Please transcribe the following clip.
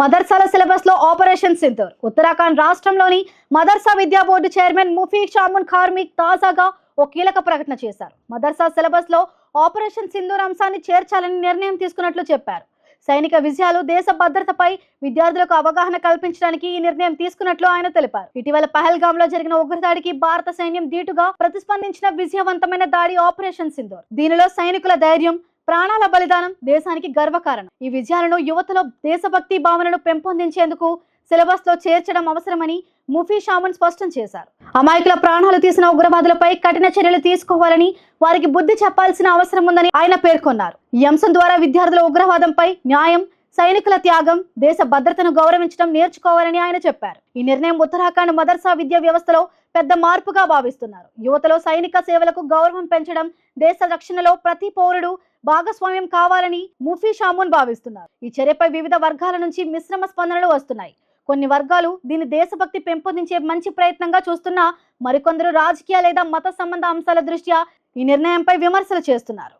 మదర్సాల సిలబస్లో ఆపరేషన్ సింధూర్. ఉత్తరాఖండ్ రాష్ట్రంలోని మదర్సా విద్యా బోర్డు చైర్మన్ ముఫీ షామున్ ఖార్మిక్ తాజాగా ఓ కీలక ప్రకటన చేశారు. మదర్సా సిలబస్లో ఆపరేషన్ సింధూర్ అంశాన్ని చేర్చాలని నిర్ణయం తీసుకున్నట్లు చెప్పారు. సైనిక విజయాలు దేశ భద్రతపై విద్యార్థులకు అవగాహన కల్పించడానికి ఈ నిర్ణయం తీసుకున్నట్లు ఆయన తెలిపారు. ఇటీవల పహల్గామ్లో జరిగిన ఉగ్రదాడికి భారత సైన్యం ధీటుగా ప్రతిస్పందించిన విజయవంతమైన దాడి ఆపరేషన్ సింధూర్. దీనిలో సైనికుల ధైర్యం ప్రాణాల బలిదానం దేశానికి గర్వకారణం. ఈ విజయాలను యువతలో దేశభక్తి భావనను పెంపొందించేందుకు సిలబస్లో చేర్చడం అవసరమని ముఫీ షామన్ స్పష్టం చేశారు. అమాయకుల ప్రాణాలు తీసిన ఉగ్రవాదులపై కఠిన చర్యలు తీసుకోవాలని వారికి బుద్ధి చెప్పాల్సిన అవసరం ఉందని ఆయన పేర్కొన్నారు. ఈ అంశం ద్వారా విద్యార్థుల ఉగ్రవాదంపై న్యాయం సైనికుల త్యాగం దేశ భద్రతను గౌరవించడం నేర్చుకోవాలని ఆయన చెప్పారు. ఈ నిర్ణయం ఉత్తరాఖండ్ మదర్సా విద్యా వ్యవస్థలో పెద్ద మార్పుగా భావిస్తున్నారు. యువతలో సైనిక సేవలకు గౌరవం పెంచడం దేశ రక్షణలో ప్రతి పౌరుడు భాగస్వామ్యం కావాలని ముఫీ షామున్ భావిస్తున్నారు. ఈ చర్యపై వివిధ వర్గాల నుంచి మిశ్రమ స్పందనలు వస్తున్నాయి. కొన్ని వర్గాలు దీన్ని దేశభక్తి పెంపొందించే మంచి ప్రయత్నంగా చూస్తున్నా మరికొందరు రాజకీయ లేదా మత సంబంధ అంశాల దృష్ట్యా ఈ నిర్ణయంపై విమర్శలు చేస్తున్నారు.